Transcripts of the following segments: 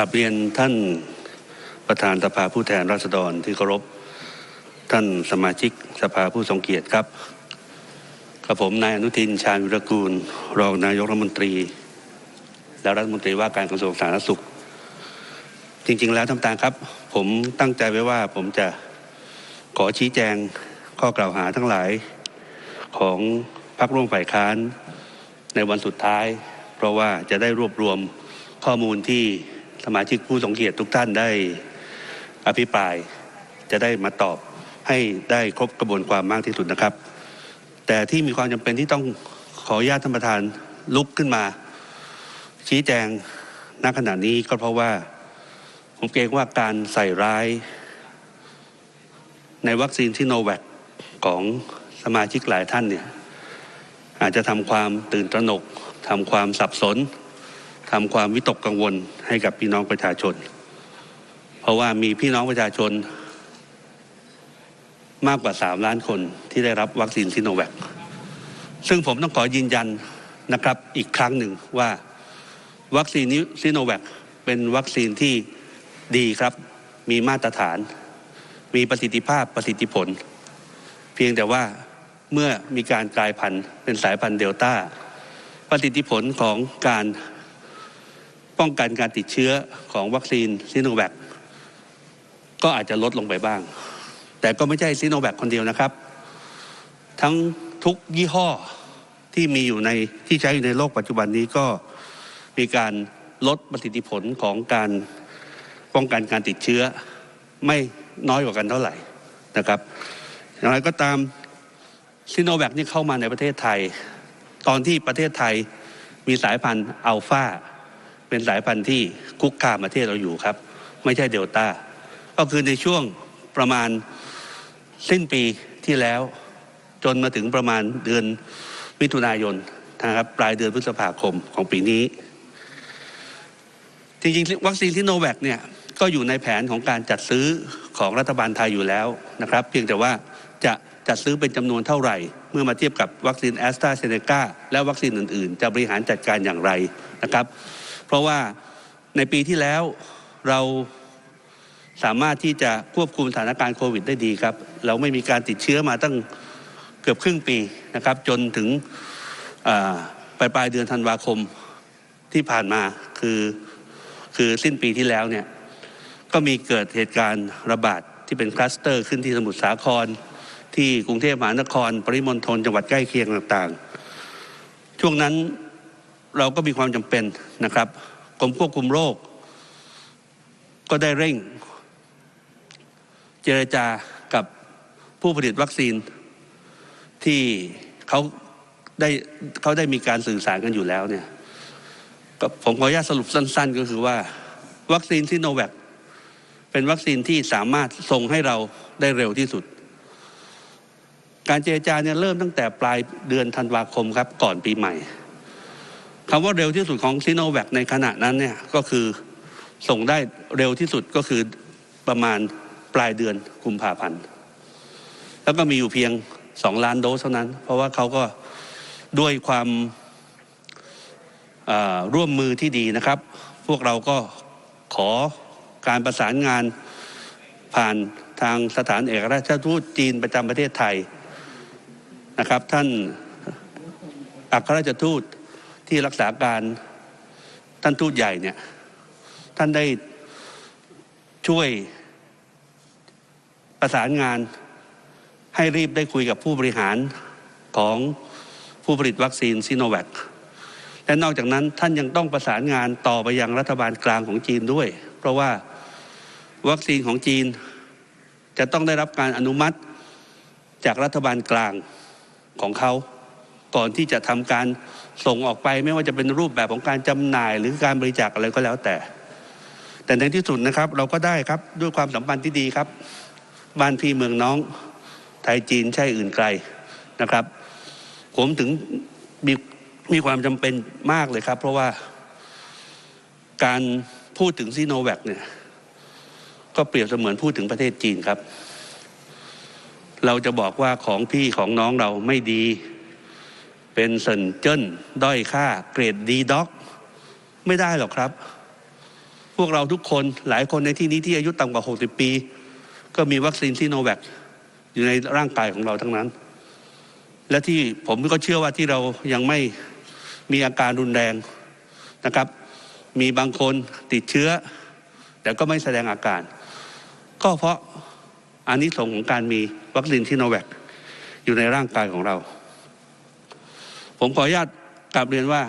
กราบเรียนท่านประธานสภาผู้แทนราษฎรที่เคารพท่านสมาชิกสภาผู้ทรงเกียรติครับกับผมนายอนุทินชาญวิรกูล รองนายกรัฐมนตรี และรัฐมนตรีว่าการกระทรวงสาธารณสุข จริง ๆ แล้วท่านประธานครับ ผมตั้งใจไว้ว่าผมจะขอชี้แจงข้อกล่าวหาทั้งหลายของพรรคร่วมฝ่ายค้านในวันสุดท้าย เพราะว่าจะได้รวบรวมข้อมูลที่ สมาชิกผู้ทรงเกียรติทุกท่านได้อภิปรายจะได้มาตอบให้ได้ครบกระบวนความมากที่สุดนะครับ แต่ที่มีความจำเป็นที่ต้องขออนุญาตท่านประธานลุกขึ้นมา ชี้แจงณขณะนี้ก็เพราะว่าผมเกรงว่าการใส่ร้าย ในวัคซีนซิโนแวคของสมาชิกหลายท่านเนี่ยอาจจะทำความตื่นตระหนกทำความสับสน ทำความวิตกกังวลให้กับพี่น้องประชาชน เพราะว่ามีพี่น้องประชาชน มากกว่า 3 ล้านคนที่ได้รับวัคซีนซิโนแวคซึ่งผมต้องขอยืนยันนะครับอีกครั้งหนึ่งว่าวัคซีนนี้ซิโนแวคเป็นวัคซีนที่ดีครับ มีมาตรฐาน มีประสิทธิภาพประสิทธิผล เพียงแต่ว่าเมื่อมีการกลายพันธุ์เป็นสายพันธุ์เดลต้าประสิทธิผลของการ ป้องกันการติดเชื้อของวัคซีนซิโนแวคก็อาจจะลดลงไปบ้าง แต่ก็ไม่ใช่ซิโนแวคคนเดียวนะครับ ทั้งทุกยี่ห้อที่มีอยู่ในที่ใช้อยู่ในโลกปัจจุบันนี้ก็มีการลดประสิทธิผลของการป้องกันการติดเชื้อ ไม่น้อยกว่ากันเท่าไหร่นะครับอย่างไรก็ตามซิโนแวคนี่เข้ามาในประเทศไทย ตอนที่ประเทศไทยมีสายพันธุ์อัลฟา เป็นสายพันธุ์ที่คุกคามประเทศเราอยู่ครับ ไม่ใช่เดลต้าก็คือในช่วงประมาณสิ้นปีที่แล้ว จนมาถึงประมาณเดือนมิถุนายนนะครับปลายเดือนพฤษภาคมของปีนี้ จริงๆ วัคซีนซิโนแวคเนี่ยก็อยู่ในแผนของการจัดซื้อของรัฐบาลไทยอยู่แล้วนะครับ เพียงแต่ว่าจะจัดซื้อเป็นจำนวนเท่าไหร่ เมื่อมาเทียบกับวัคซีนแอสตราเซเนกาและวัคซีนอื่นๆ จะบริหารจัดการอย่างไรนะครับ เพราะว่าในปีที่แล้วเราสามารถที่จะควบคุมสถานการณ์โควิดได้ดีครับ เราไม่มีการติดเชื้อมาตั้งเกือบครึ่งปีนะครับ จนถึงปลายปลายเดือนธันวาคมที่ผ่านมาคือคือสิ้นปีที่แล้วเนี่ยก็มีเกิดเหตุการณ์ระบาดที่เป็นคลัสเตอร์ขึ้นที่สมุทรสาคร ที่กรุงเทพมหานคร ปริมณฑลจังหวัดใกล้เคียงต่างๆ ช่วงนั้น เราก็มีความจำเป็นนะครับกรมควบคุมโรค ก็ได้เร่ง เจรจากับผู้ผลิตวัคซีน ที่เขาได้เขาได้มีการสื่อสารกันอยู่แล้วเนี่ยผมขออนุญาตสรุปสั้น ๆ ก็คือว่า วัคซีนซิโนแวคเป็นวัคซีนที่สามารถส่งให้เราได้เร็วที่สุด การเจรจาเนี่ยเริ่มตั้งแต่ปลายเดือนธันวาคมครับ ก่อนปีใหม่ คำว่าเร็วที่สุดของซิโนแวคในขณะนั้นเนี่ยก็คือส่งได้เร็วที่สุดก็คือประมาณปลายเดือนกุมภาพันธ์แล้วก็มีอยู่เพียงสองล้านโดสเท่านั้น เพราะว่าเขาก็ด้วยความร่วมมือที่ดีนะครับ พวกเราก็ขอการประสานงานผ่านทางสถานเอกราชทูตจีนประจำประเทศไทยนะครับ ท่านอัครราชทูต ที่รักษาการท่านทูตใหญ่เนี่ยท่านได้ช่วยประสานงานให้รีบได้คุยกับผู้บริหารของผู้ผลิตวัคซีนซิโนแวคและนอกจากนั้นท่านยังต้องประสานงานต่อไปยังรัฐบาลกลางของจีนด้วย เพราะว่าวัคซีนของจีนจะต้องได้รับการอนุมัติจากรัฐบาลกลางของเขา ก่อนที่จะทำการส่งออกไปไม่ว่าจะเป็นรูปแบบของการจำหน่าย หรือการบริจาคอะไรก็แล้วแต่ แต่ในที่สุดนะครับ เราก็ได้ครับด้วยความสัมพันธ์ที่ดีครับ บ้านพี่เมืองน้องไทยจีนใช่อื่นไกลนะครับ ผมถึงมีมีความจำเป็นมากเลยครับ เพราะว่าการพูดถึงซีโนแวคเนี่ยก็เปรียบเสมือนพูดถึงประเทศจีนครับ เราจะบอกว่าของพี่ของน้องเราไม่ดี เป็นเซินเจิ้นด้อยค่าเกรดดีด็อกไม่ได้หรอกครับ พวกเราทุกคนหลายคนในที่นี้ที่อายุต่ำกว่า 60 ปี ก็มีวัคซีนซีโนแวคอยู่ในร่างกายของเราทั้งนั้น และที่ผมก็เชื่อว่าที่เรายังไม่มีอาการรุนแรงนะครับ มีบางคนติดเชื้อ แต่ก็ไม่แสดงอาการ ก็เพราะอันนี้สงส์ของการมีวัคซีนซีโนแวคอยู่ในร่างกายของเรา ผมขออนุญาตกลับเรียนว่า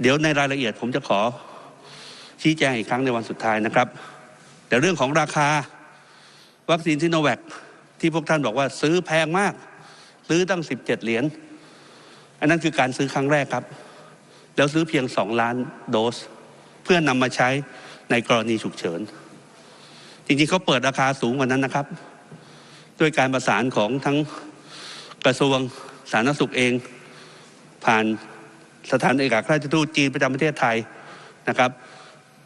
เดี๋ยวในรายละเอียด ผมจะขอชี้แจงอีกครั้งในวันสุดท้ายนะครับ แต่เรื่องของราคาวัคซีนซิโนแวคที่พวกท่านบอกว่าซื้อแพงมาก ซื้อตั้ง 17 เหรียญอันนั้นคือการซื้อครั้งแรกครับ แล้วซื้อเพียง 2 ล้านโดส เพื่อนำมาใช้ในกรณีฉุกเฉิน จริงๆเขาเปิดราคาสูงกว่านั้นนะครับ ด้วยการประสานของทั้งกระทรวง สาธารณสุขเอง ผ่านสถานเอกอัครราชทูตจีนประจำประเทศไทยนะครับ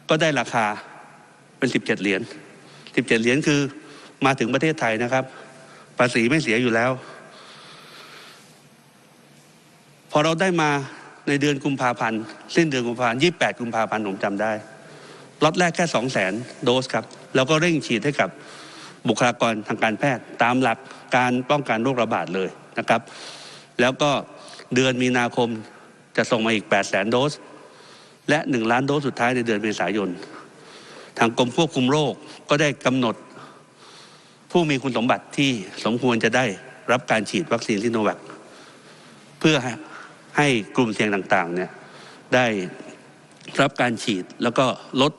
ก็ได้ราคาเป็น 17 เหรียญ 17 เหรียญคือมาถึงประเทศไทยนะครับ ภาษีไม่เสียอยู่แล้ว พอเราได้มาในเดือนกุมภาพันธ์สิ้นเดือนกุมภาพันธ์28 กุมภาพันธ์ผมจำได้ล็อตแรกแค่ 2 0 0 0 0 0 โดสครับ แล้วก็เร่งฉีดให้กับบุคลากรทางการแพทย์ ตามหลักการป้องกันโรคระบาดเลยนะครับ แล้วก็เดือนมีนาคมจะส่งมาอีก 8 0 0 0 0 0โดส และ 1 ล้านโดสสุดท้ายในเดือนเมษายน ทางกรมควบคุมโรคก็ได้กำหนดผู้มีคุณสมบัติที่สมควรจะได้รับการฉีดวัคซีนซิโนแวคเพื่อให้กลุ่มเสี่ยงต่างๆเนี่ยได้รับการฉีดแล้วก็ลด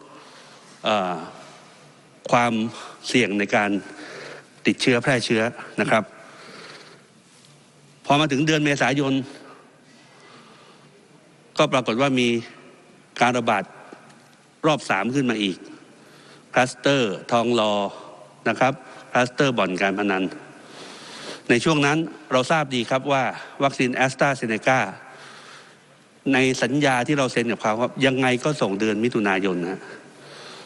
ความเสี่ยงในการติดเชื้อแพร่เชื้อนะครับ อมาถึงเดือนเมษายน ก็ปรากฏว่ามีการระบาดรอบสามขึ้นมาอีกคลัสเตอร์ทองรอนะครับคลัสเตอร์บ่อนการพนัน ในช่วงนั้นเราทราบดีครับว่าวัคซีนแอสตราเซเนกาในสัญญาที่เราเซ็นกับเขาครับยังไงก็ส่งเดือนมิถุนายนนะ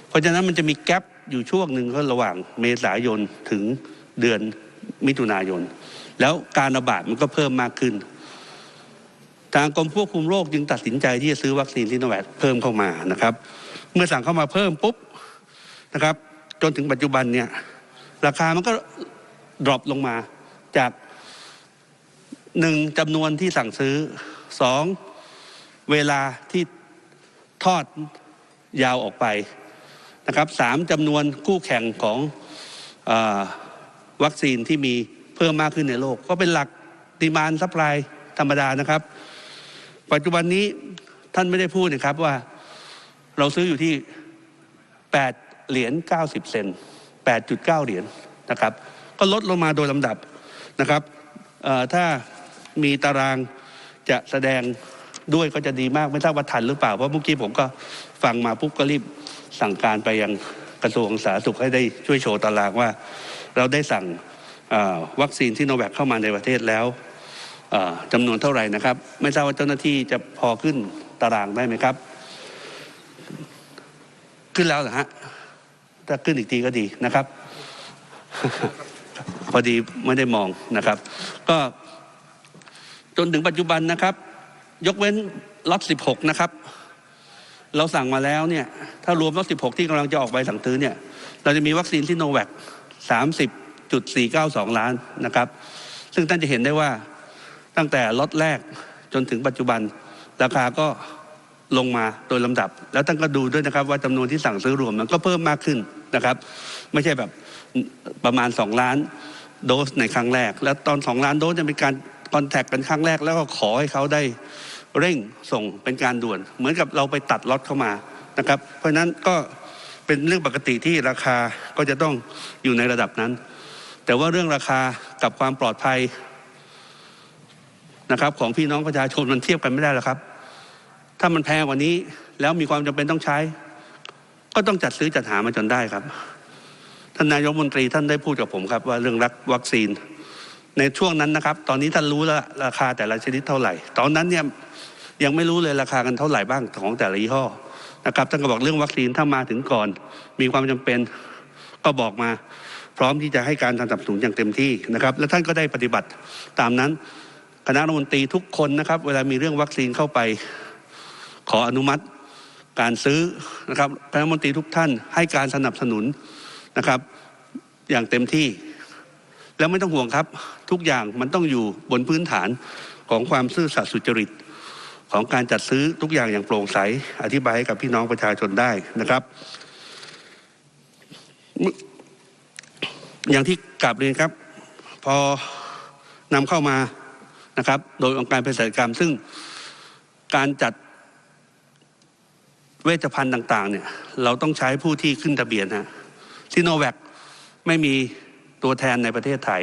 เพราะฉะนั้นมันจะมีแกลบอยู่ช่วงหนึ่งก็ระหว่างเมษายนถึงเดือนมิถุนายน แล้วการระบาดมันก็เพิ่มมากขึ้น ทางกรมควบคุมโรคจึงตัดสินใจที่จะซื้อวัคซีนซิโนแวคเพิ่มเข้ามานะครับ เมื่อสั่งเข้ามาเพิ่มปุ๊บนะครับ จนถึงปัจจุบันเนี่ยราคามันก็ดรอปลงมาจากหนึ่งจำนวนที่สั่งซื้อสองเวลาที่ทอดยาวออกไปนะครับสามจำนวนคู่แข่งของอวัคซีนที่มี เพิ่มมากขึ้นในโลก ก็เป็นหลักดีมานซัพพลายธรรมดานะครับ ปัจจุบันนี้ท่านไม่ได้พูดนะครับว่าเราซื้ออยู่ที่ 8 เหรียญ90 เซน8.9 เหรียญนะครับ ก็ลดลงมาโดยลำดับนะครับถ้ามีตารางจะแสดงด้วยก็จะดีมากไม่ทราบว่าทันหรือเปล่า เพราะเมื่อกี้ผมก็ฟังมาปุ๊บก็รีบสั่งการไปยังกระทรวงสาธารณสุขให้ได้ช่วยโชว์ตารางว่า เราได้สั่ง วัคซีนที่โนแวคเข้ามาในประเทศแล้วจำนวนเท่าไหร่นะครับ ไม่ทราบว่าเจ้าหน้าที่จะพอขึ้นตารางได้ไหมครับ ขึ้นแล้วเหรอฮะถ้าขึ้นอีกทีก็ดีนะครับ พอดีไม่ได้มองนะครับ ก็จนถึงปัจจุบันนะครับ ยกเว้นล็อต16 นะครับ เราสั่งมาแล้วเนี่ย ถ้ารวมล็อต16 ที่กำลังจะออกใบสั่งซื้อเนี่ย เราจะมีวัคซีนซิโนแวค 30.492ล้านนะครับ ซึ่งท่านจะเห็นได้ว่าตั้งแต่ล็อตแรกจนถึงปัจจุบัน ราคาก็ลงมาโดยลำดับ แล้วท่านก็ดูด้วยนะครับว่าจำนวนที่สั่งซื้อรวมมันก็เพิ่มมากขึ้นนะครับ ไม่ใช่แบบประมาณ 2 ล้านโดสในครั้งแรก แล้วตอน 2 ล้านโดสจะเป็นการคอนแทคกันครั้งแรก แล้วก็ขอให้เขาได้เร่งส่งเป็นการด่วน เหมือนกับเราไปตัดล็อตเข้ามานะครับ เพราะฉะนั้นก็เป็นเรื่องปกติที่ราคาก็จะต้องอยู่ในระดับนั้น แต่ว่าเรื่องราคากับความปลอดภัยนะครับ ของพี่น้องประชาชนมันเทียบกันไม่ได้หรอกครับ ถ้ามันแพงกว่านี้แล้วมีความจำเป็นต้องใช้ ก็ต้องจัดซื้อจัดหามาจนได้ครับ ท่านนายกมนตรีท่านได้พูดกับผมครับ ว่าเรื่องรักวัคซีน ในช่วงนั้นนะครับ ตอนนี้ท่านรู้แล้วราคาแต่ละชนิดเท่าไหร่ ตอนนั้นเนี่ยยังไม่รู้เลยราคากันเท่าไหร่บ้างของแต่ละยี่ห้อนะครับท่านก็บอกเรื่องวัคซีนถ้ามาถึงก่อน มีความจำเป็นก็บอกมา พร้อมที่จะให้การสนับสนุนอย่างเต็มที่นะครับ และท่านก็ได้ปฏิบัติตามนั้นคณะรัฐมนตรีทุกคนนะครับ เวลามีเรื่องวัคซีนเข้าไป ขออนุมัติการซื้อนะครับคณะรัฐมนตรีทุกท่านให้การสนับสนุนนะครับ อย่างเต็มที่ แล้วไม่ต้องห่วงครับ ทุกอย่างมันต้องอยู่บนพื้นฐานของความซื่อสัตย์สุจริตของการจัดซื้อทุกอย่างอย่างโปร่งใส อธิบายให้กับพี่น้องประชาชนได้นะครับ อย่างที่กลับเรียนครับ พอนำเข้ามานะครับ โดยองค์การเภสัชกรรม ซึ่งการจัดเวชภัณฑ์ต่างๆ เนี่ยเราต้องใช้ผู้ที่ขึ้นทะเบียนฮะซิโนแวคไม่มีตัวแทนในประเทศไทย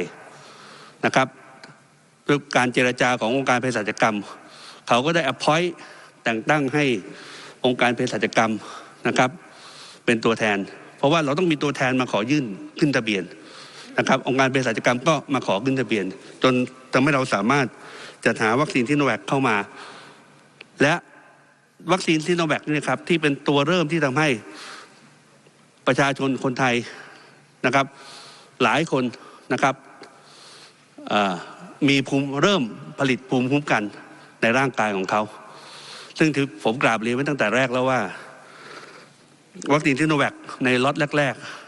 นะครับด้วยการเจรจาขององค์การเภสัชกรรม เขาก็ได้ appoint แต่งตั้งให้องค์การเภสัชกรรมนะครับ เป็นตัวแทน เพราะว่าเราต้องมีตัวแทนมาขอยื่นขึ้นทะเบียน นะครับองค์การเภสัชกรรมก็มาขอขึ้นทะเบียน จนทำให้เราสามารถจัดหาวัคซีนซิโนแวคเข้ามา และวัคซีนซิโนแวคนี่นะครับที่เป็นตัวเริ่มที่ทำให้ประชาชนคนไทยนะครับ หลายคนนะครับมีภูมิเริ่มผลิตภูมิคุ้มกันในร่างกายของเขา ซึ่งถือผมกราบเรียนไว้ตั้งแต่แรกแล้วว่า วัคซีนซิโนแวคในล็อตแรก ๆ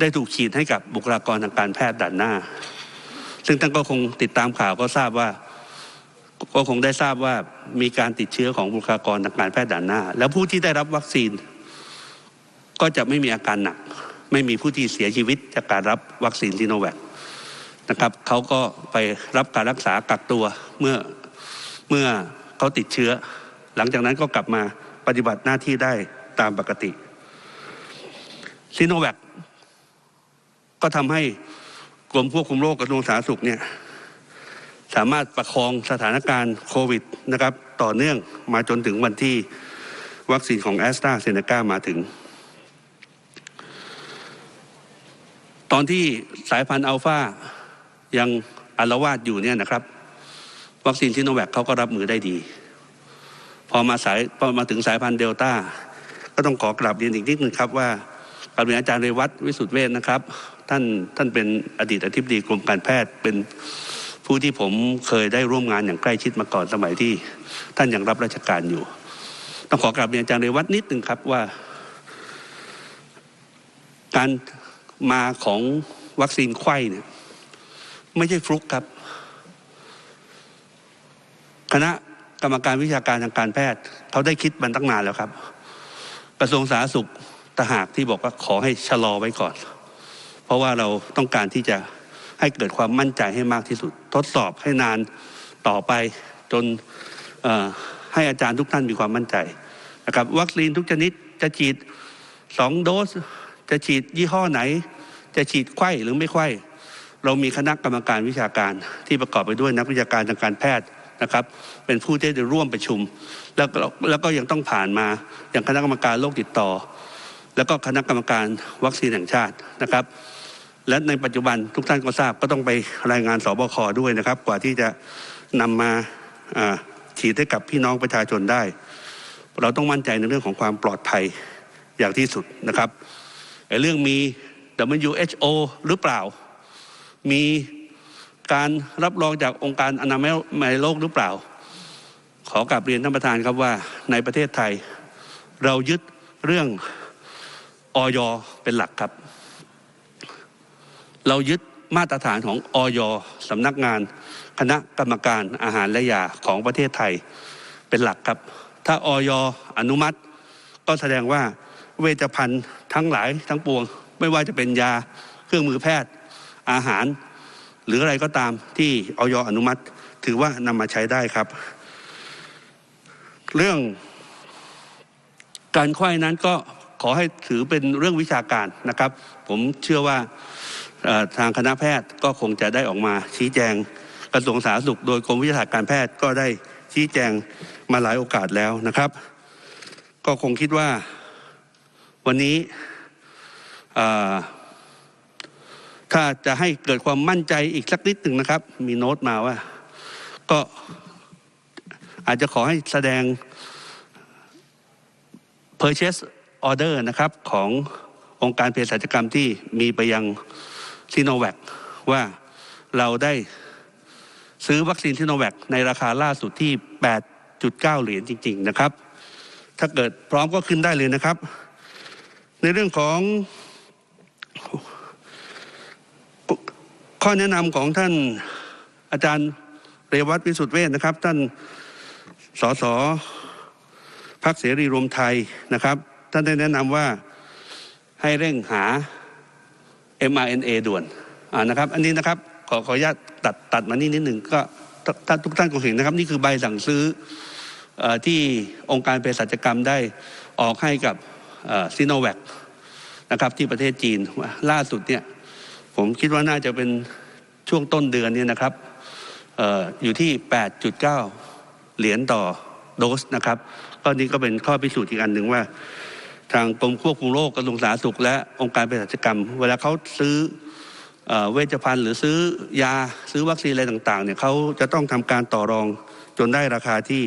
ได้ถูกฉีดให้กับบุคลากรทางการแพทย์ด่านหน้า ซึ่งท่านก็คงติดตามข่าวก็ทราบว่า ก็คงได้ทราบว่ามีการติดเชื้อของบุคลากรทางการแพทย์ด่านหน้า แล้วผู้ที่ได้รับวัคซีน ก็จะไม่มีอาการหนัก ไม่มีผู้ที่เสียชีวิตจากการรับวัคซีนซิโนแวคนะครับเขาก็ไปรับการรักษากักตัวเมื่อเมื่อเขาติดเชื้อ หลังจากนั้นก็กลับมาปฏิบัติหน้าที่ได้ตามปกติซิโนแวค ก็ทำให้กรมควบคุมโรคกระทรวงสาธารณสุขเนี่ยสามารถประคองสถานการณ์โควิดนะครับต่อเนื่องมาจนถึงวันที่วัคซีนของแอสตราเซเนกามาถึง ตอนที่สายพันธุ์อัลฟายังอารวาสอยู่เนี่ยนะครับ วัคซีนซิโนแวคเขาก็รับมือได้ดี พอมาสายพอมาถึงสายพันธุ์เดลต้าก็ต้องขอกราบเรียนอีกนิดนึงครับว่ากาบเรียนอาจารย์เรวัตวิสุทธิเวชนะครับ ท่านท่านเป็นอดีตอธิบดีกรมการแพทย์เป็นผู้ที่ผมเคยได้ร่วมงานอย่างใกล้ชิดมาก่อนสมัยที่ ท่านยังรับราชการอยู่ ต้องขอกราบเรียนอาจารย์เรวัตนิดหนึ่งครับว่า การมาของวัคซีนไข้เนี่ยไม่ใช่ฟลุกครับ คณะกรรมการวิชาการทางการแพทย์เขาได้คิดมันตั้งนานแล้วครับ กระทรวงสาธารณสุขตหากที่บอกว่าขอให้ชะลอไว้ก่อน เพราะว่าเราต้องการที่จะให้เกิดความมั่นใจให้มากที่สุด ทดสอบให้นานต่อไปจนให้อาจารย์ทุกท่านมีความมั่นใจนะครับวัคซีนทุกชนิดจะฉีดสองโดส จะฉีดยี่ห้อไหน จะฉีดไข้หรือไม่ไข้เรามีคณะกรรมการวิชาการที่ประกอบไปด้วยนักวิชาการทางการแพทย์นะครับ เป็นผู้ที่ได้ร่วมประชุม แล้วก็แล้วก็ยังต้องผ่านมาอย่างคณะกรรมการโรคติดต่อ แล้วก็คณะกรรมการวัคซีนแห่งชาตินะครับ และในปัจจุบันทุกท่านก็ทราบก็ต้องไปรายงานสบคด้วยนะครับ กว่าที่จะนำมาอ่าฉีดให้กับพี่น้องประชาชนได้ เราต้องมั่นใจในเรื่องของความปลอดภัยอย่างที่สุดนะครับไอ้เรื่องมี WHO หรือเปล่า มีการรับรองจากองค์การอนามัยโลกหรือเปล่า ขอกลับเรียนท่านประธานครับว่าในประเทศไทย เรายึดเรื่องออยเป็นหลักครับ เรายึดมาตรฐานของออยสำนักงาน คณะกรรมการอาหารและยาของประเทศไทยเป็นหลักครับ ถ้าออยอนุมัติ ก็แสดงว่าเวชภัณฑ์ทั้งหลายทั้งปวง ไม่ว่าจะเป็นยาเครื่องมือแพทย์อาหาร หรืออะไรก็ตามที่ออยอนุมัติ ถือว่านำมาใช้ได้ครับ เรื่องการไขว้นั้นก็ขอให้ถือเป็นเรื่องวิชาการนะครับ ผมเชื่อว่า ทางคณะแพทย์ก็คงจะได้ออกมาชี้แจงกระทรวงสาธารณสุข โดยกรมวิชาการแพทย์ก็ได้ชี้แจงมาหลายโอกาสแล้วนะครับ ก็คงคิดว่าวันนี้ถ้าจะให้เกิดความมั่นใจอีกสักนิดหนึ่งนะครับ มีโน้ตมาว่า ก็อาจจะขอให้แสดง purchase order นะครับ ขององค์การเภสัชกรรมที่มีไปยัง ซีโนแวคว่าเราได้ซื้อวัคซีนซีโนแวคในราคาล่าสุดที่ 8.9 เหรียญจริง ๆ นะครับ ถ้าเกิดพร้อมก็ขึ้นได้เลยนะครับ ในเรื่องของข้อแนะนำของท่านอาจารย์เรวัตวิสุทธิเวชนะครับ ท่านสสพักเสรีรวมไทยนะครับ ท่านได้แนะนำว่าให้เร่งหา mRNA ด่วนนะครับ อันนี้นะครับขอขออนุญาตตัดตัดมานี่นิดหนึ่งก็ถ้านทุกท่านคงเห็นนะครับ นี่คือใบสั่งซื้ออที่องค์การเภสัชกรรมได้ออกให้กับซีโนแวคนะครับที่ประเทศจีนล่าสุดเนี่ยผมคิดว่าน่าจะเป็นช่วงต้นเดือนเนี่ยนะครับอออยู่ที่ 8.9 เหรียญต่อโดสนะครับก็นี้ก็เป็นข้อพิสูจน์อีกอันหนึ่งว่า ทางกรมควบคุมโรคกระทรวงสาธารณสุข และองค์การเภสัชกรรม เวลาเขาซื้อเอเวชภัณฑ์ หรือซื้อยาซื้อวัคซีนอะไรต่างๆเนี่ยเขาจะต้องทำการต่อรองจนได้ราคาที่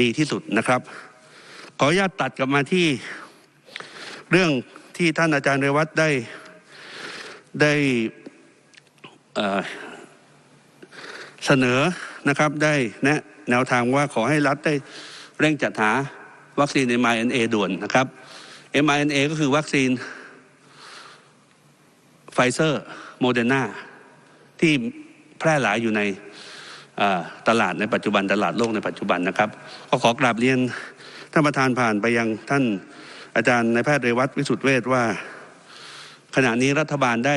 ดีที่สุดนะครับ ขออนุญาตตัดกลับมาที่เรื่องที่ท่านอาจารย์เรวัตได้ได้เสนอนะครับได้แนะแนวทางว่าขอให้รัฐได้เร่งจัดหาวัคซีน mRNA ด่วนนะครับ mRNA ก็คือวัคซีนไฟเซอร์โมเดอร์นาที่แพร่หลายอยู่ในตลาดในปัจจุบันตลาดโลกในปัจจุบันนะครับ ก็ขอกราบเรียนท่านประธานผ่านไปยังท่านอาจารย์นายแพทย์เรวัตวิสุทธิเวชว่า ขณะนี้รัฐบาลได้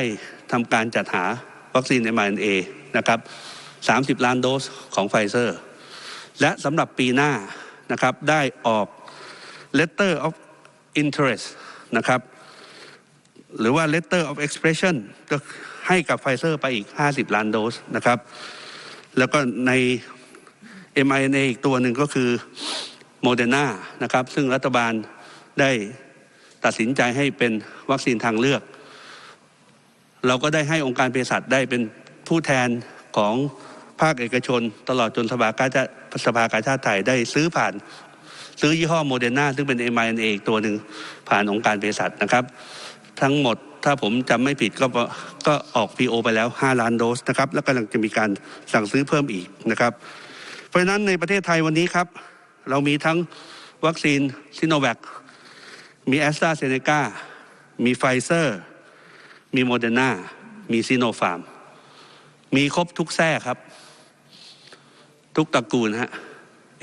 ทำการจัดหาวัคซีน mRNA นะครับ 30 ล้านโดสของไฟเซอร์ และสำหรับปีหน้านะครับได้ออก letter of interest นะครับ หรือว่า letter of expression ก็ให้กับไฟเซอร์ไปอีก 50 ล้านโดสนะครับ แล้วก็ใน mRNA อีกตัวหนึ่งก็คือโมเดอร์นานะครับ ซึ่งรัฐบาลได้ตัดสินใจให้เป็นวัคซีนทางเลือก เราก็ได้ให้องค์การเภสัชได้เป็นผู้แทนของภาคเอกชน ตลอดจนสภากาชาสภากาชาติไทยได้ซื้อผ่าน ซื้อยี่ห้อโมเดอร์นาซึ่งเป็น mRNA อีกตัวหนึ่งผ่านองค์การเภสัชนะครับ ทั้งหมดถ้าผมจำไม่ผิดก็ก็ออก PO ไปแล้ว 5 ล้านโดสนะครับ แล้วกำลังจะมีการสั่งซื้อเพิ่มอีกนะครับ เพราะฉะนั้นในประเทศไทยวันนี้ครับ เรามีทั้งวัคซีนซิโนแวคมีแอสตราเซเนกามีไฟเซอร์ มีโมเดอร์นามีซีโนฟาร์ม มีครบทุกแทร่ครับ ทุกตระกูลฮะ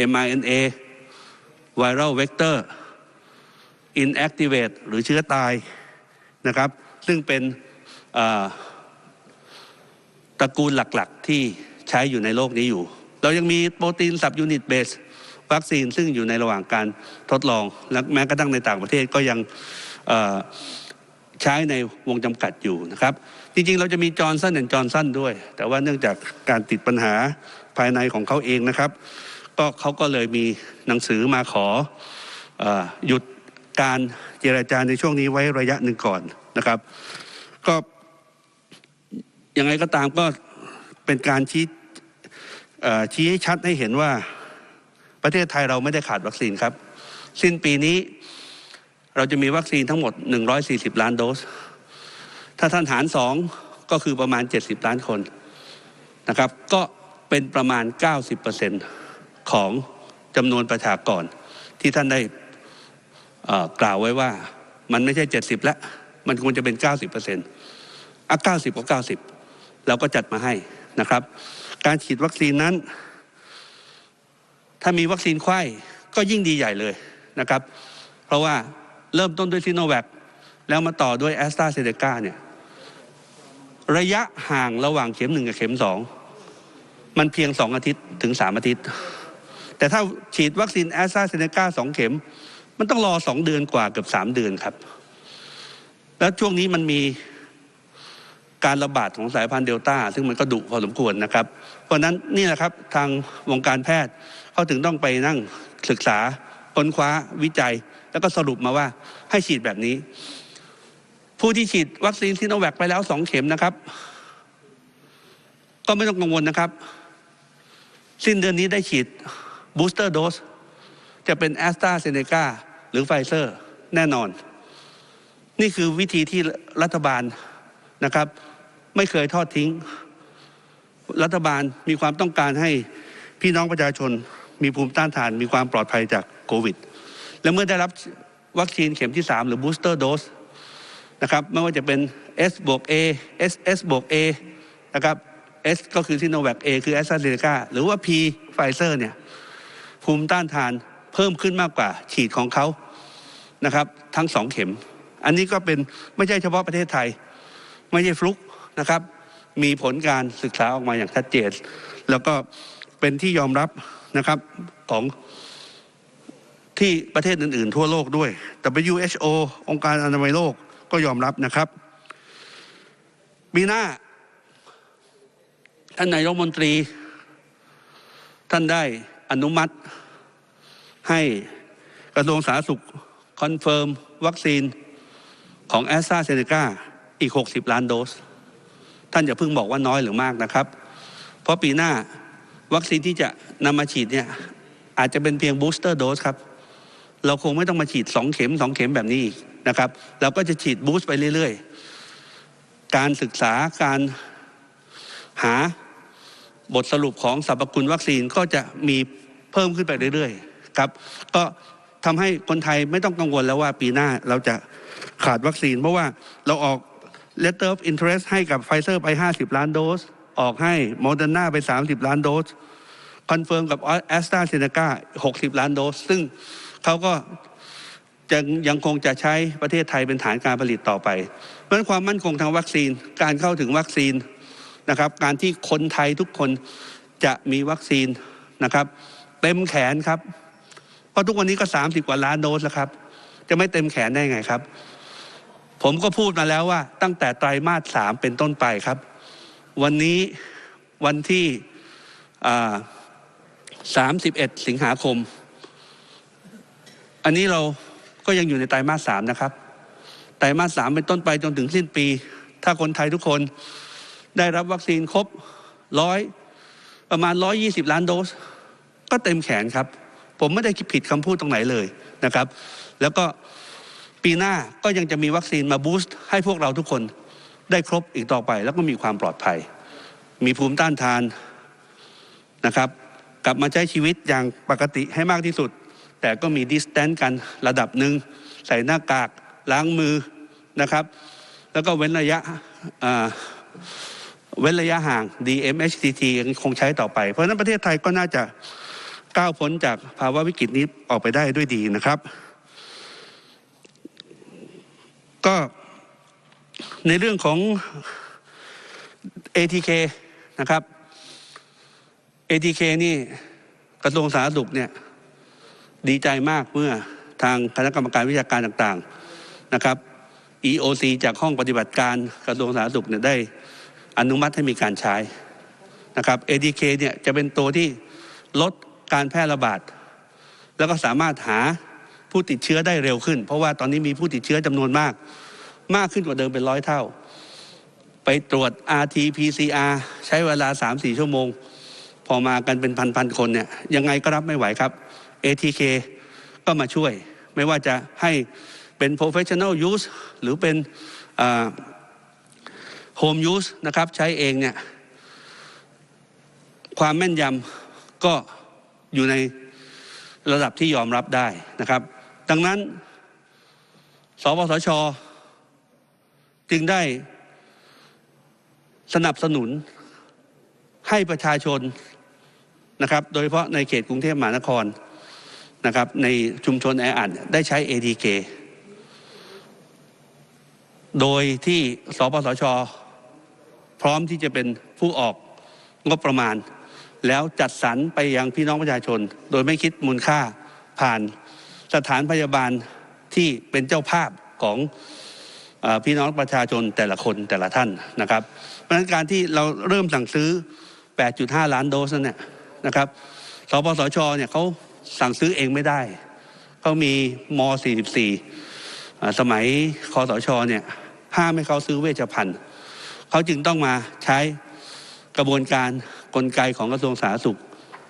mRNA viral vector inactivate หรือเชื้อตายนะครับ ซึ่งเป็นตระกูลหลักๆ ที่ใช้อยู่ในโลกนี้อยู่ เรายังมีโปรตีนสับยูนิตเบสวัคซีนซึ่งอยู่ในระหว่างการทดลองและแม้กระทั่งในต่างประเทศก็ยังใช้ในวงจำกัดอยู่นะครับ จริงๆ เราจะมีจอร์นสันแอนจอร์นสันด้วย แต่ว่าเนื่องจากการติดปัญหาภายในของเขาเองนะครับ ก็เขาก็เลยมีหนังสือมาขออหยุดการเจรจาในช่วงนี้ไว้ระยะหนึ่งก่อนนะครับ ก็ยังไงก็ตามก็เป็นการชี้ชี้ให้ชัดให้เห็นว่าประเทศไทยเราไม่ได้ขาดวัคซีนครับ สิ้นปีนี้เราจะมีวัคซีนทั้งหมด 140 ล้านโดส ถ้าท่านหารสองก็คือประมาณ 70 ล้านคนนะครับ ก็เป็นประมาณ 90% ของจำนวนประชากร ที่ท่านได้กล่าวไว้ว่ามันไม่ใช่ 70 แล้ว มันควรจะเป็น 90%อะ90ก็90 เราก็จัดมาให้นะครับ การฉีดวัคซีนนั้น ถ้ามีวัคซีนไข้ก็ยิ่งดีใหญ่เลยนะครับ เพราะว่าเริ่มต้นด้วยซิโนแวคแล้วมาต่อด้วยแอสตราเซเนกาเนี่ยระยะห่างระหว่างเข็มหนึ่งกับเข็มสองมันเพียงสองอาทิตย์ถึงสามอาทิตย์ แต่ถ้าฉีดวัคซีนแอสตราเซเนกาสองเข็ม มันต้องรอสองเดือนกว่าเกือบสามเดือนครับ แล้วช่วงนี้มันมีการระบาดของสายพันธุ์เดลต้า ซึ่งมันก็ดุพอสมควรนะครับ เพราะนั้นนี่แหละครับทางวงการแพทย์เขาถึงต้องไปนั่งศึกษาค้นคว้าวิจัย แล้วก็สรุปมาว่าให้ฉีดแบบนี้ ผู้ที่ฉีดวัคซีนซิโนแวคไปแล้วสองเข็มนะครับ ก็ไม่ต้องกังวลนะครับ สิ้นเดือนนี้ได้ฉีด บูสเตอร์โดสจะเป็นแอสตราเซเนกาหรือไฟเซอร์แน่นอน นี่คือวิธีที่รัฐบาลนะครับ ไม่เคยทอดทิ้ง รัฐบาลมีความต้องการให้พี่น้องประชาชนมีภูมิต้านทาน มีความปลอดภัยจากโควิด และเมื่อได้รับวัคซีนเข็มที่ 3 หรือ booster dose นะครับไม่ว่าจะเป็น S บวก A S S บวก A นะครับ S ก็คือซิโนแวค A คือแอสตราเซเนกาหรือว่า P ไฟเซอร์เนี่ย ภูมิต้านทานเพิ่มขึ้นมากกว่าฉีดของเขานะครับ ทั้งสองเข็ม อันนี้ก็เป็นไม่ใช่เฉพาะประเทศไทย ไม่ใช่ฟลุกนะครับ มีผลการศึกษาออกมาอย่างชัดเจน แล้วก็เป็นที่ยอมรับนะครับของที่ประเทศอื่น ๆ ทั่วโลกด้วย WHO องค์การอนามัยโลกก็ยอมรับนะครับปีหน้า ท่านนายกรัฐมนตรี ท่านได้ อนุมัติ ให้กระทรวงสาธารณสุขคอนเฟิร์มวัคซีนของแอสตราเซเนกาอีก 60 ล้านโดส ท่านอย่าเพิ่งบอกว่าน้อยหรือมากนะครับ เพราะปีหน้าวัคซีนที่จะนำมาฉีดเนี่ยอาจจะเป็นเพียงบูสเตอร์โดสครับ เราคงไม่ต้องมาฉีด 2 เข็ม 2 เข็มแบบนี้อีกนะครับ เราก็จะฉีดบูสต์ไปเรื่อยๆ การศึกษาการหา บทสรุปของสรรพคุณวัคซีนก็จะมีเพิ่มขึ้นไปเรื่อยๆครับก็ทำให้คนไทยไม่ต้องกังวลแล้วว่าปีหน้าเราจะขาดวัคซีน เพราะว่าเราออก letter of interest ให้กับไฟเซอร์ไป 50 ล้านโดส ออกให้โมเดอร์นาไป 30 ล้านโดส คอนเฟิร์มกับแอสตราเซเนกา60 ล้านโดส ซึ่งเขาก็จะยังคงจะใช้ประเทศไทยเป็นฐานการผลิตต่อไป เพราะฉะนั้นความมั่นคงทางวัคซีน การเข้าถึงวัคซีน นะครับ การที่คนไทยทุกคนจะมีวัคซีนนะครับ เต็มแขนครับ เพราะทุกวันนี้ก็ 30 กว่าล้านโดสแล้วครับ จะไม่เต็มแขนได้ไงครับ ผมก็พูดมาแล้วว่า ตั้งแต่ไตรมาสสามเป็นต้นไปครับ วันนี้วันที่สามสิบเอ็ดสิงหาคม อันนี้เราก็ยังอยู่ในไตรมาสสามนะครับ ไตรมาสสามเป็นต้นไปจนถึงสิ้นปี ถ้าคนไทยทุกคน ได้รับวัคซีนครบร้อยประมาณร้อยยี่สิบล้านโดส ก็เต็มแขนครับ ผมไม่ได้คิดผิดคำพูดตรงไหนเลยนะครับ แล้วก็ปีหน้าก็ยังจะมีวัคซีนมาบูสต์ให้พวกเราทุกคนได้ครบอีกต่อไป แล้วก็มีความปลอดภัย มีภูมิต้านทานนะครับ กลับมาใช้ชีวิตอย่างปกติให้มากที่สุด แต่ก็มีดิสแตนต์กันระดับหนึ่งใส่หน้ากากล้างมือนะครับ แล้วก็เว้นระยะ ระยะห่าง DMHTT ยังคงใช้ต่อไป เพราะฉะนั้นประเทศไทยก็น่าจะก้าวพ้นจากภาวะวิกฤตนี้ออกไปได้ด้วยดีนะครับ ก็ในเรื่องของ ATK นะครับ ATK นี่กระทรวงสาธารณสุขเนี่ยดีใจมากเมื่อทางคณะกรรมการวิชาการต่างๆนะครับ EOC จากห้องปฏิบัติการกระทรวงสาธารณสุขเนี่ยได้ อนุมัติให้มีการใช้นะครับ ATK เนี่ยจะเป็นตัวที่ลดการแพร่ระบาด แล้วก็สามารถหาผู้ติดเชื้อได้เร็วขึ้น เพราะว่าตอนนี้มีผู้ติดเชื้อจำนวนมาก มากขึ้นกว่าเดิมเป็นร้อยเท่า ไปตรวจ RT PCR ใช้เวลา 3-4 ชั่วโมง พอมากันเป็นพันๆคนเนี่ยยังไงก็รับไม่ไหวครับ ATK ก็มาช่วย ไม่ว่าจะให้เป็น professional use หรือเป็น home use นะครับใช้เองเนี่ยความแม่นยำก็อยู่ในระดับที่ยอมรับได้นะครับ ดังนั้น สปสช จึงได้สนับสนุนให้ประชาชนนะครับ โดยเฉพาะในเขตกรุงเทพมหานครนะครับ ในชุมชนแออัดได้ใช้ ADK โดยที่สปสช พร้อมที่จะเป็นผู้ออกงบประมาณ แล้วจัดสรรไปยังพี่น้องประชาชน โดยไม่คิดมูลค่าผ่านสถานพยาบาลที่เป็นเจ้าภาพของอพี่น้องประชาชนแต่ละคนแต่ละท่านนะครับ เพราะฉะนั้นการที่เราเริ่มสั่งซื้อ 8.5 ล้านโดสนั่นเนี่ยนะครับสปสชเนี่ยเขาสั่งซื้อเองไม่ได้เขามีม 44 สมัยคอสชเนี่ยห้ามให้เขาซื้อเวชภัณฑ์ เขาจึงต้องมาใช้กระบวนการกลไกของกระทรวงสาธารณสุข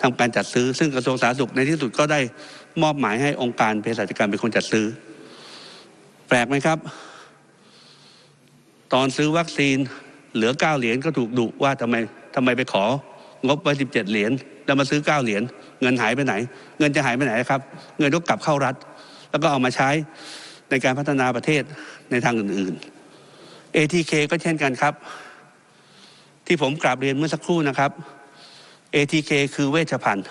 ทำการจัดซื้อ ซึ่งกระทรวงสาธารณสุขในที่สุดก็ได้มอบหมายให้องค์การเภสัชกรรมเป็นคนจัดซื้อ แปลกไหมครับ ตอนซื้อวัคซีนเหลือเก้าเหรียญก็ถูกดุว่าทำไมทำไมไปของบไว้สิบเจ็ดเหรียญแล้วมาซื้อเก้าเหรียญเงินหายไปไหน เงินจะหายไปไหนครับ เงินต้องกลับเข้ารัฐ แล้วก็เอามาใช้ในการพัฒนาประเทศในทางอื่นๆ ATK ก็เช่นกันครับ ที่ผมกราบเรียนเมื่อสักครู่นะครับ ATK คือเวชภัณฑ์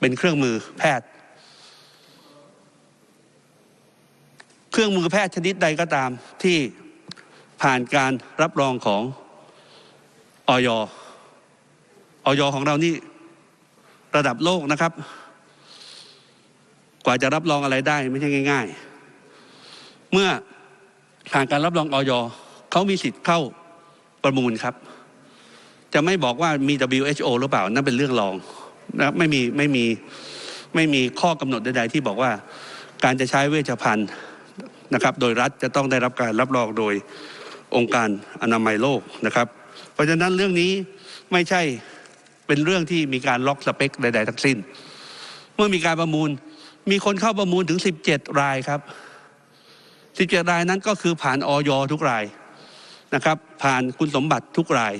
เป็นเครื่องมือแพทย์ เครื่องมือแพทย์ชนิดใดก็ตามที่ผ่านการรับรองของออยออยของเรานี่ระดับโลกนะครับ กว่าจะรับรองอะไรได้ไม่ใช่ง่าย ๆ เมื่อผ่านการรับรองออย เขามีสิทธิ์เข้าประมูลครับ จะไม่บอกว่ามี WHO หรือเปล่านั่นเป็นเรื่องรองนะไม่มีไม่มีไม่มีข้อกำหนดใดๆที่บอกว่า การจะใช้เวชภัณฑ์นะครับ โดยรัฐจะต้องได้รับการรับรองโดยองค์การอนามัยโลกนะครับ เพราะฉะนั้นเรื่องนี้ไม่ใช่เป็นเรื่องที่มีการล็อกสเปคใดๆทั้งสิ้น เมื่อมีการประมูล มีคนเข้าประมูลถึง 17 รายครับ 17 รายนั้นก็คือผ่านออยทุกราย นะครับ ผ่านคุณสมบัติทุกราย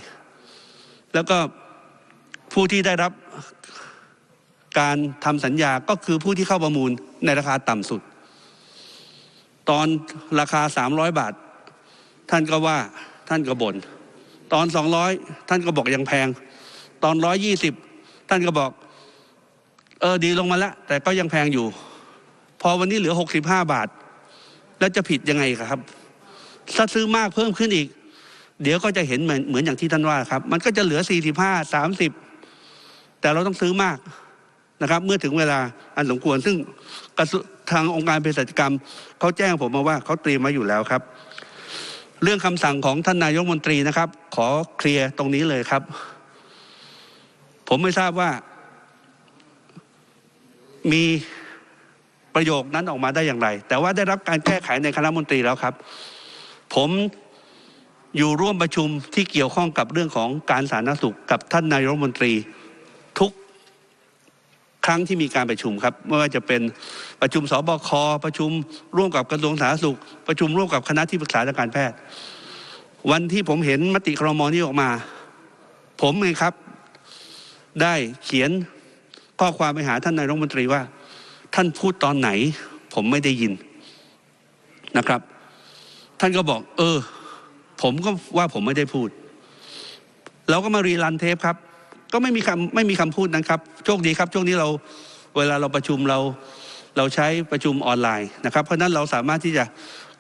แล้วก็ผู้ที่ได้รับการทำสัญญาก็คือผู้ที่เข้าประมูลในราคาต่ำสุด ตอนราคา 300 บาท ท่านก็ว่าท่านก็บน่นตอน 200 ท่านก็บอกยังแพง ตอน 120 ท่านก็บอก เออดีลงมาแล้ว แต่ก็ยังแพงอยู่ พอวันนี้เหลือ 65 บาท แล้วจะผิดยังไงครับ ถ้าซื้อมากเพิ่มขึ้นอีก เดี๋ยวก็จะเห็นเหมือนเหมือนอย่างที่ท่านว่าครับ มันก็จะเหลือ 45 30 แต่เราต้องซื้อมากนะครับ เมื่อถึงเวลาอันสมควร ซึ่งกระทางองค์การเภสัชกรรมเขาแจ้งผมมาว่าเขาเตรียมมาอยู่แล้วครับ เรื่องคำสั่งของท่านนายกรัฐมนตรีนะครับ ขอเคลียร์ตรงนี้เลยครับ ผมไม่ทราบว่า มีประโยคนั้นออกมาได้อย่างไร แต่ว่าได้รับการแก้ไขในคณะมนตรีแล้วครับ ผม อยู่ร่วมประชุมที่เกี่ยวข้องกับเรื่องของการสาธารณสุขกับท่านนายรัฐมนตรีทุกครั้งที่มีการประชุมครับไม่ว่าจะเป็นประชุมสบคประชุมร่วมกับกระทรวงสาธารณสุข ประชุมร่วมกับคณะที่ปรึกษาทางการแพทย์ วันที่ผมเห็นมติครมนี้ออกมา ผมเองครับ ได้เขียนข้อความไปหาท่านนายรัฐมนตรีว่า ท่านพูดตอนไหน ผมไม่ได้ยินนะครับ ท่านก็บอก เออ ผมก็ว่าผมไม่ได้พูด เราก็มารีรันเทปครับ ก็ไม่มีคำไม่มีคำพูดนั้นครับโชคดีครับช่วงนี้เราเวลาเราประชุมเราเราใช้ประชุมออนไลน์นะครับ เพราะฉะนั้นเราสามารถที่จะ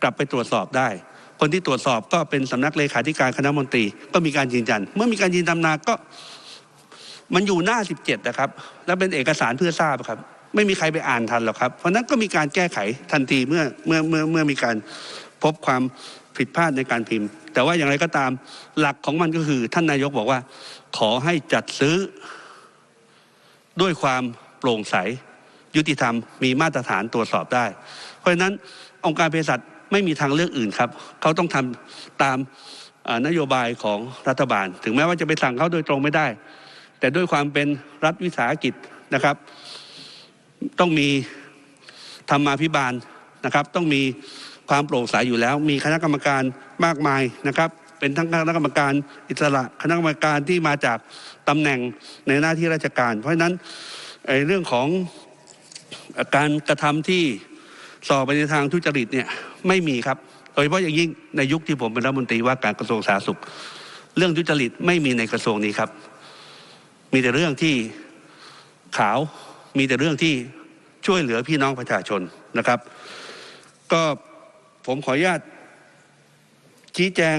กลับไปตรวจสอบได้ คนที่ตรวจสอบก็เป็นสำนักเลขาธิการคณะมนตรี ก็มีการยืนยัน เมื่อมีการยืนยันมาก็มันอยู่หน้า 17 นะครับ แล้วเป็นเอกสารเพื่อทราบครับ ไม่มีใครไปอ่านทันหรอกครับ เพราะนั้นก็มีการแก้ไขทันทีเมื่อเมื่อเมื่อเมื่อมีการพบความ ผิดพลาดในการพิมพ์ แต่ว่าอย่างไรก็ตามหลักของมันก็คือ ท่านนายกบอกว่า ขอให้จัดซื้อ ด้วยความโปร่งใส ยุติธรรมมีมาตรฐานตรวจสอบได้ เพราะฉะนั้นองค์การเภสัชไม่มีทางเลือกอื่นครับ เขาต้องทำตามนโยบายของรัฐบาล ถึงแม้ว่าจะไปสั่งเขาโดยตรงไม่ได้ แต่ด้วยความเป็นรัฐวิสาหกิจนะครับ ต้องมีธรรมาภิบาลนะครับ ต้องมี ความโปร่งใสอยู่แล้ว มีคณะกรรมการมากมายนะครับ เป็นทั้งคณะกรรมการอิสระคณะกรรมการที่มาจากตำแหน่งในหน้าที่ราชการ เพราะฉะนั้นเรื่องของการกระทำที่สอบไปในทางทุจริตเนี่ยไม่มีครับโดยเฉพาะอย่างยิ่งในยุคที่ผมเป็นรัฐมนตรีว่าการกระทรวงสาธารณสุข เรื่องทุจริตไม่มีในกระทรวงนี้ครับ มีแต่เรื่องที่ขาวมีแต่เรื่องที่ช่วยเหลือพี่น้องประชาชนนะครับ ก็ ผมขออนุญาตชี้แจง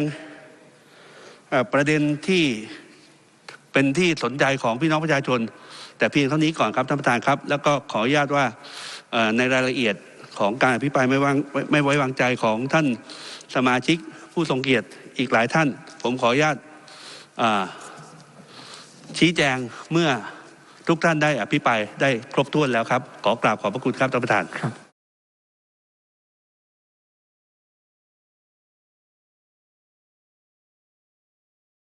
ประเด็นที่เป็นที่สนใจของพี่น้องประชาชน แต่เพียงเท่านี้ก่อนครับท่านประธานครับ แล้วก็ขออนุญาตว่าในรายละเอียดของการอภิปรายไม่วางไม่ไว้วางใจของท่านสมาชิกผู้ทรงเกียรติอีกหลายท่าน ผมขออนุญาตชี้แจงเมื่อทุกท่านได้อภิปรายได้ครบถ้วนแล้วครับ ขอกราบขอบพระคุณครับท่านประธานครับ